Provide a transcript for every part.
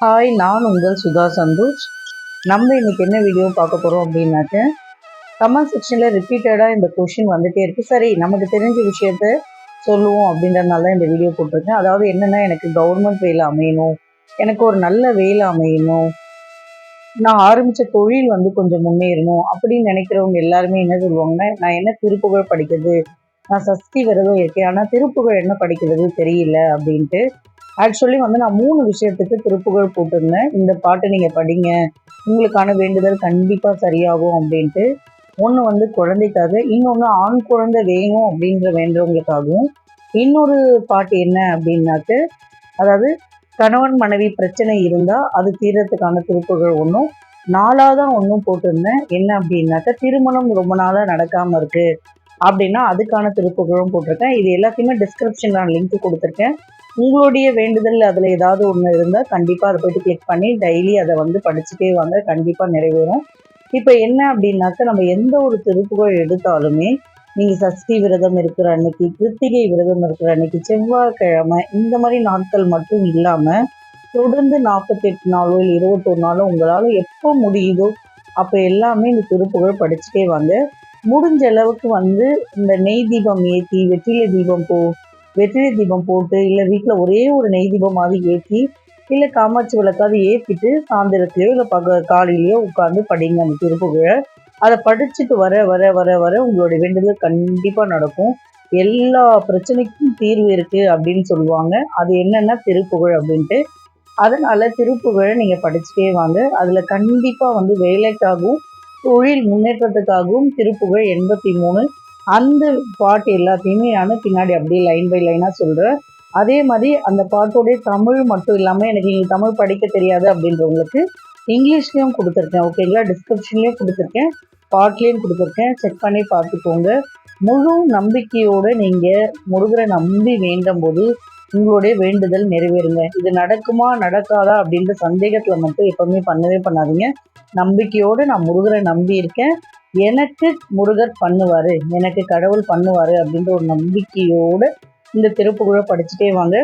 Hi நான் உங்கள் சுதா சந்தோஷ். நம்ம இன்னைக்கு என்ன வீடியோ பார்க்க போகிறோம் அப்படின்னாக்க கமெண்ட் செக்ஷனில் ரிப்பீட்டடாக இந்த கொஷின் வந்துட்டே இருக்குது சரி நமக்கு தெரிஞ்ச விஷயத்த சொல்லுவோம் அப்படின்றதுனால தான் இந்த வீடியோ போட்டிருக்கேன். அதாவது என்னென்னா எனக்கு கவர்மெண்ட் வேலை அமையணும். எனக்கு ஒரு நல்ல வேலை அமையணும். நான் ஆரம்பித்த தொழில் வந்து கொஞ்சம் முன்னேறணும் அப்படின்னு நினைக்கிறவங்க எல்லாருமே என்ன சொல்லுவாங்கன்னா நான் என்ன திருப்புகழ் படிக்கிறது? நான் சஷ்டி விரதம் இருக்கேன். ஆனால் திருப்புகழ் என்ன படிக்கிறது தெரியல அப்படின்ட்டு ஆக்சுவலி வந்து நான் மூணு விஷயத்துக்கு திருப்புகழ் போட்டிருந்தேன். இந்த பாட்டு நீங்கள் படிங்க. உங்களுக்கான வேண்டுதல் கண்டிப்பாக சரியாகும் அப்படின்ட்டு. ஒன்று வந்து குழந்தைக்காக இன்னொன்று ஆண் குழந்தை வேணும் அப்படின்ற வேண்டவங்களுக்காகவும் இன்னொரு பாட்டு என்ன அப்படின்னாக்க அதாவது கணவன் மனைவி பிரச்சனை இருந்தால் அது தீரத்துக்கான திருப்புகள் ஒன்றும் நாலாவதாக ஒன்றும் போட்டிருந்தேன். என்ன அப்படின்னாக்க திருமணம் ரொம்ப நாளாக நடக்காமல் இருக்குது அப்படின்னா அதுக்கான திருப்புகளும் போட்டிருக்கேன். இது எல்லாத்தையுமே டிஸ்கிரிப்ஷன் நான் லிங்க் கொடுத்துருக்கேன். உங்களுடைய வேண்டுதல் அதில் ஏதாவது ஒன்று இருந்தால் கண்டிப்பாக அதை போய்ட்டு கிளிக் பண்ணி டெய்லி அதை வந்து படிச்சுட்டே வாங்க. கண்டிப்பாக நிறைவேறும். இப்போ என்ன அப்படின்னாக்க நம்ம எந்த ஒரு திருப்புகள் எடுத்தாலுமே நீங்கள் சஷ்டி விரதம் இருக்கிற அன்னைக்கு கிருத்திகை விரதம் இருக்கிற அன்னைக்கு செவ்வாய்க்கிழமை இந்த மாதிரி நாட்கள் மட்டும் இல்லாமல் தொடர்ந்து நாற்பத்தெட்டு நாளோ இல்லை இருபத்தொரு நாளோ உங்களால் எப்போ முடியுதோ அப்போ எல்லாமே இந்த திருப்புகழ் படிச்சுட்டே வாங்க. முடிஞ்ச அளவுக்கு வந்து இந்த நெய் தீபம் ஏற்றி வெற்றிலை தீபம் போ வெற்றிலை தீபம் போட்டு இல்லை வீட்டில் ஒரே ஒரு நெய் தீபமாவது ஏற்றி இல்லை காமாட்சி விளக்காவது ஏற்றிட்டு சாயந்தரத்துலையோ இல்லை பக காலையிலையோ உட்காந்து படிங்க அந்த திருப்புகழை. அதை படிச்சுட்டு வர வர வர வர உங்களுடைய வேண்டுதல் கண்டிப்பாக நடக்கும். எல்லா பிரச்சனைக்கும் தீர்வு இருக்குது அப்படின்னு சொல்லுவாங்க. அது என்னென்னா திருப்புகழ் அப்படின்ட்டு. அதனால் திருப்புகழை நீங்கள் படிச்சுட்டே வாங்க. அதில் கண்டிப்பாக வந்து வேலைக்காகவும் தொழில் முன்னேற்றத்துக்காகவும் திருப்புகழ் எண்பத்தி மூணு அந்த பாட்டு எல்லாத்தையுமே நான் பின்னாடி அப்படியே லைன் பை லைனாக சொல்கிறேன் அதே மாதிரி அந்த பாட்டோடைய தமிழ் மட்டும் இல்லாமல் எனக்கு நீங்கள் தமிழ் படிக்க தெரியாது அப்படின்றவங்களுக்கு இங்கிலீஷ்லேயும் கொடுத்துருக்கேன். ஓகேங்களா டிஸ்கிரிப்ஷன்லேயும் கொடுத்துருக்கேன். பாட்லேயும் கொடுத்துருக்கேன். செக் பண்ணி பார்த்துக்கோங்க. முழு நம்பிக்கையோடு நீங்கள் முருகரை நம்பி வேண்டும் போது உங்களுடைய வேண்டுதல் நிறைவேறுங்க. இது நடக்குமா நடக்காதா அப்படின்ற சந்தேகத்தில் மட்டும் எப்போவுமே பண்ணவே பண்ணாதீங்க. நம்பிக்கையோடு நான் முருகரை நம்பி இருக்கேன். எனக்கு முருகர் பண்ணுவார் எனக்கு கடவுள் பண்ணுவார் அப்படின்ற ஒரு நம்பிக்கையோடு இந்த திருப்புகழை படிச்சுட்டே வாங்க.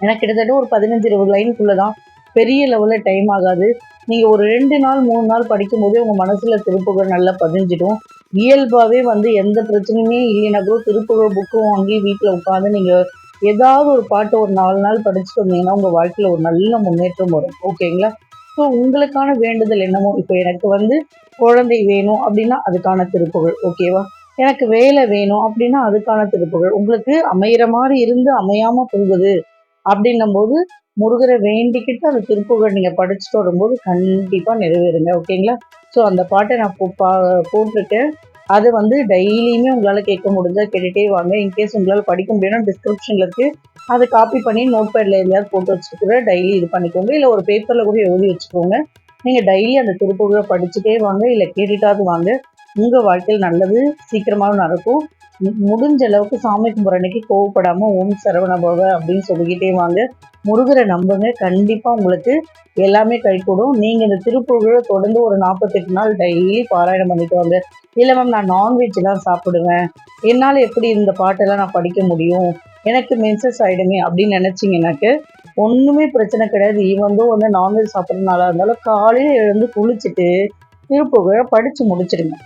எனக்கு கிட்டத்தட்ட ஒரு பதினஞ்சு இருபது லைனுக்குள்ளே தான் பெரிய லெவலில் டைம் ஆகாது. நீங்கள் ஒரு ரெண்டு நாள் மூணு நாள் படிக்கும்போதே உங்கள் மனசில் திருப்புகழ் நல்லா பதிஞ்சிடும். இயல்பாகவே வந்து எந்த பிரச்சனையுமே இல்லைனா கூட திருப்புகழ் புக்கும் வாங்கி வீட்டில் உட்காந்து நீங்கள் ஏதாவது ஒரு பாட்டு ஒரு நாலு நாள் படிச்சுட்டு வந்தீங்கன்னா உங்கள் வாழ்க்கையில் ஒரு நல்ல முன்னேற்றம் வரும். ஓகேங்களா ஸோ உங்களுக்கான வேண்டுதல் என்னமோ? இப்போ எனக்கு வந்து குழந்தை வேணும் அப்படின்னா அதுக்கான திருப்புகள் ஓகேவா எனக்கு வேலை வேணும் அப்படின்னா அதுக்கான திருப்புகள் உங்களுக்கு அமையிற மாதிரி இருந்து அமையாமல் போகுது அப்படின்னும் போது முருகரை வேண்டிக்கிட்டு அந்த திருப்புகள் நீங்கள் படிச்சுட்டு வரும்போது கண்டிப்பாக நிறைவேறுங்க ஓகேங்களா ஸோ அந்த பாட்டை நான் போ பா போட்டிருக்கேன். அதை வந்து டெய்லியுமே உங்களால் கேட்க முடிஞ்சால் கேட்டுகிட்டே வாங்க. இன்கேஸ் உங்களால் படிக்க முடியும்னா டிஸ்கிரிப்ஷனில் இருக்குது அதை காப்பி பண்ணி நோட் பேடில் எதையாவது போட்டு வச்சுக்கிற டெய்லி இது பண்ணிக்கோங்க. இல்லை ஒரு பேப்பரில் கூட எழுதி வச்சுக்கோங்க. நீங்கள் டெய்லி அந்த திருப்பூரில் படிச்சுட்டே வாங்க. இல்லை கேட்டுட்டாவது வாங்க. உங்கள் வாழ்க்கையில் நல்லது சீக்கிரமாக நடக்கும். முடிஞ்ச அளவுக்கு சாமி கும்பிட்ற அன்னைக்கு கோவப்படாமல் ஓம் சரவண பவ அப்படின்னு சொல்லிக்கிட்டே வாங்க. முருகரை நம்புங்க. கண்டிப்பாக உங்களுக்கு எல்லாமே கைகூடும் நீங்கள் இந்த திருப்புகழை தொடர்ந்து ஒரு நாற்பத்தெட்டு நாள் டெய்லி பாராயணம் பண்ணிட்டு வாங்க. இல்லை மேம் நான் நான்வெஜ் தான் சாப்பிடுவேன். என்னால் எப்படி இந்த பாட்டெல்லாம் நான் படிக்க முடியும்? எனக்கு மென்சஸ் ஆகிடுமே அப்படின்னு நினச்சிங்கனாக்க ஒன்றுமே பிரச்சனை கிடையாது. ஈவந்தோ வந்து நான்வெஜ் சாப்பிட்றதுனால இருந்தாலும் காலையில் எழுந்து குளிச்சுட்டு திருப்புகழை படித்து முடிச்சிடுங்க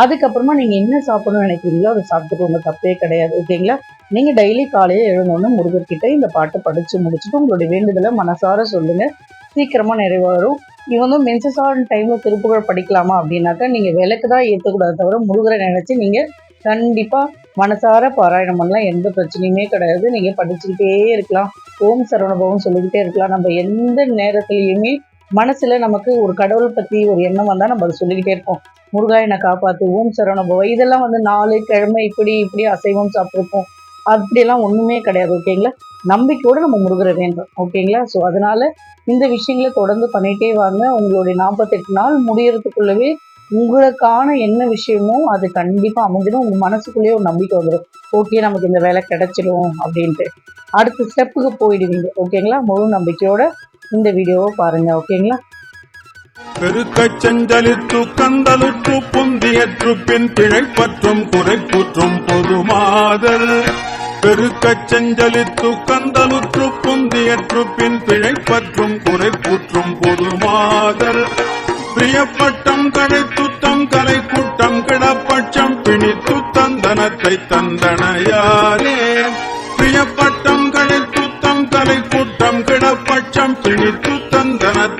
அதுக்கப்புறமா நீங்கள் என்ன சாப்பிடணும்னு நினைக்கிறீங்களோ அதை சாப்பிட்டுக்கோங்க. தப்பே கிடையாது ஓகேங்களா நீங்கள் டெய்லி காலையில் எழுந்தோன்னு முருகர்கிட்ட இந்த பாட்டை படித்து முடிச்சுட்டு உங்களுடைய வேண்டுதலை மனசார சொல்லுங்கள் சீக்கிரமாக நிறைவேறும். இவங்க மென்சஸ் டைமில் திருப்புகழ் படிக்கலாமா அப்படின்னாக்கா நீங்கள் விளக்கு தான் ஏற்றக்கூடாது தவிர முருகரை நினச்சி நீங்கள் கண்டிப்பாக மனசார பாராயணம் பண்ணலாம். எந்த பிரச்சனையுமே கிடையாது. நீங்கள் படிச்சுக்கிட்டே இருக்கலாம். ஓம் சரவணபவம் சொல்லிக்கிட்டே இருக்கலாம். நம்ம எந்த நேரத்துலையுமே மனசில் நமக்கு ஒரு கடவுள் பற்றி ஒரு எண்ணம் வந்தால் நம்ம அதை சொல்லிக்கிட்டே இருப்போம். முருகா என்னை காப்பாற்று ஓம் இதெல்லாம் வந்து நாலு கிழமை இப்படி இப்படி அசைவம் சாப்பிட்ருப்போம். அப்படியெல்லாம் ஒன்றுமே கிடையாது ஓகேங்களா? நம்பிக்கையோடு நம்ம முருகரை வேண்டும் ஓகேங்களா? ஸோ அதனால் இந்த விஷயங்களை தொடர்ந்து பண்ணிகிட்டே வாங்க. உங்களுடைய நாற்பத்தெட்டு நாள் முடியறதுக்குள்ளவே உங்களுக்கான என்ன விஷயமோ அது கண்டிப்பாக அமைஞ்சிடும். உங்கள் மனசுக்குள்ளேயே ஒரு நம்பிக்கை வந்துடும் ஓகே நமக்கு இந்த வேலை கிடைச்சிடும் அப்படின்ட்டு. அடுத்த ஸ்டெப்புக்கு போயிடுவீங்க ஓகேங்களா? முழு நம்பிக்கையோட இந்த வீடியோவை பாருங்கள் ஓகேங்களா? பெருக்கச் செஞ்சலித்து கந்தலுற்று புந்தியற்று பின் பிழைப்பற்றும் குறைப்புற்றும் பொதுமாதல். பெருக்கச் செஞ்சலித்து கந்தலுற்று புந்தியற்று பின் பிழைப்பற்றும் குறைப்புற்றும் பொதுமாதல். பிரியப்பட்டம் கழைத்துத்தம் கலை கூட்டம் கிடப்பட்சம் பிணித்து தந்தனத்தை தந்தனையாரே பிரியப்பட்டம் கழைத்துத்தம் கலை கூட்டம் கிடப்பட்சம் பிணித்து தந்தனத்தை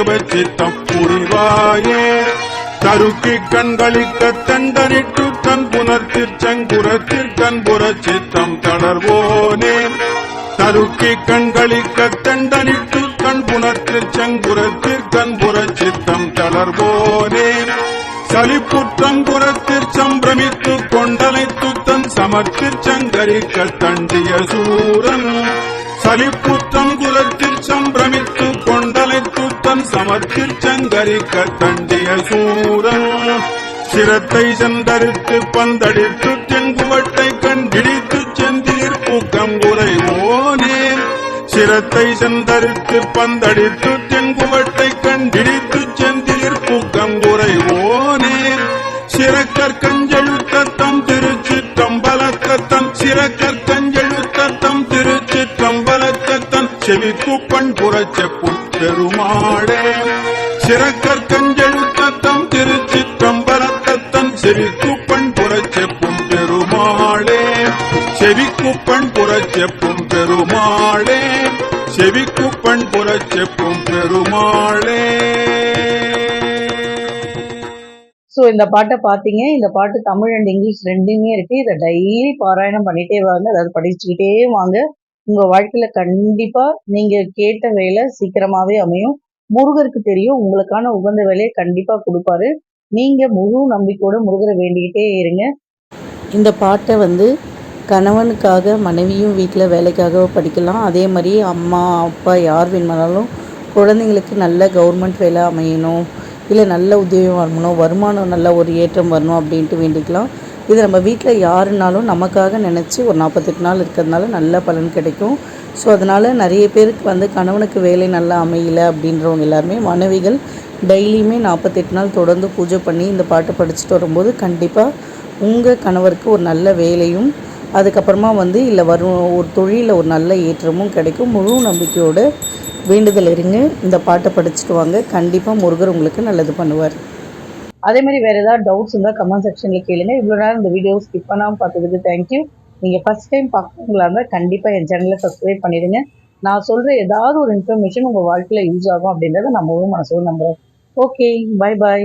கிருபை சித்தம் புரிவாயே. தருக்கி கண்களிக்க தண்டனிட்டு கண் புனர்த்திற்சங்குரத்திற்கண் புற சித்தம் தளர்வோனே. தருக்கி கண்களிக்க தண்டனிட்டு கண் புனர்த்திற்சங்குரத்திற்கண் புற சித்தம் தளர்வோனே சலிப்புற்றங்குரத்திற் சம்பிரமித்து கொண்டலைத்து தன் சமர்த்திற் சங்கரிக்க தண்டிய சூரன். சலிப்புற்றங்குரத்தில் சம்பிரமித்து கொண்ட சமத்தில் சங்கரிக்க தண்டிய சூரன். சிரத்தை சென்றறுத்து பந்தடித்து தென்குவட்டை கண்டிடித்து செந்தீர் பூக்கம் ஓனே சிரத்தை சென்றறுத்து பந்தடித்து தென்குவட்டை கண்டிடித்து செந்திலிற் பூக்கம் குறைவோனே சிறக்கற் கஞ்செழுத்தத்தம் திருச்சிற்றம்பலத்தத்தம் சிறக்கற் தம்பலக்கத்தம் செவிக்கு பண் புறச்செப்பும் பெருமாளே சிறக்கற் கஞ்செழுத்தத்தம் திருச்சிற்றம்பலத்தத்தம் செவிக்குப்பண் புறச்செப்பும் பெருமாளே செவிக்குப்பண் புறச்செப்பும் பெருமாளே செவிக்குப்பண் புறச்செப்பும் பெருமாளே. ஸோ இந்த பாட்டை பார்த்தீங்க இந்த பாட்டு தமிழ் அண்ட் இங்கிலீஷ் ரெண்டுமே இருக்கு. இதை டெய்லி பாராயணம் பண்ணிட்டே வாங்க அதாவது படிச்சுக்கிட்டே வாங்க. உங்க வாழ்க்கையில கண்டிப்பா நீங்க கேட்ட வேலை சீக்கிரமாவே அமையும். முருகருக்கு தெரியும் உங்களுக்கான உகந்த வேலையை கண்டிப்பா கொடுப்பாரு. நீங்க முழு நம்பிக்கையோட முருகரை வேண்டிக்கிட்டே இருங்க. இந்த பாட்டை வந்து கணவனுக்காக மனைவியும் வீட்டில் வேலைக்காக படிக்கலாம். அதே மாதிரி அம்மா அப்பா யார் வேணுமானாலும் குழந்தைங்களுக்கு நல்ல கவர்மெண்ட் வேலை அமையணும். இல்லை நல்ல உதவி வரணும் வருமானம் நல்ல ஒரு ஏற்றம் வரணும் அப்படின்ட்டு வேண்டிக்கலாம். இது நம்ம வீட்டில் யாருனாலும் நமக்காக நினச்சி ஒரு நாற்பத்தெட்டு நாள் இருக்கிறதுனால நல்ல பலன் கிடைக்கும். ஸோ அதனால் நிறைய பேருக்கு வந்து கணவனுக்கு வேலை நல்லா அமையல அப்படின்றவங்க எல்லாருமே மனைவிகள் டெய்லியுமே நாற்பத்தெட்டு நாள் தொடர்ந்து பூஜை பண்ணி இந்த பாட்டை படிச்சுட்டு வரும்போது கண்டிப்பாக உங்கள் கணவருக்கு ஒரு நல்ல வேலையும் அதுக்கப்புறமா வந்து இல்லை வரும் ஒரு தொழிலில் ஒரு நல்ல ஏற்றமும் கிடைக்கும். முழு நம்பிக்கையோடு வேண்டுதல் இருங்க. இந்த பாட்டை படிச்சுட்டு வாங்க. கண்டிப்பாக முருகர் உங்களுக்கு நல்லது பண்ணுவார். அதே மாதிரி வேறு ஏதாவது டவுட்ஸ் இருந்தால் கமெண்ட் செக்ஷனில் கேளுங்க. இவ்வளோ நேரம் இந்த வீடியோ ஸ்கிப் பண்ணாமல் பார்த்ததுக்கு தேங்க்யூ நீங்கள் ஃபர்ஸ்ட் டைம் பார்க்குறவங்களா இருந்தால் கண்டிப்பாக என் சேனலை சப்ஸ்கிரைப் பண்ணிடுங்க. நான் சொல்கிற ஏதாவது ஒரு இன்ஃபர்மேஷன் உங்கள் வாழ்க்கையில் யூஸ் ஆகும் அப்படின்றத நான் முழு மனசோடு நம்புகிறேன் ஓகே பை பாய்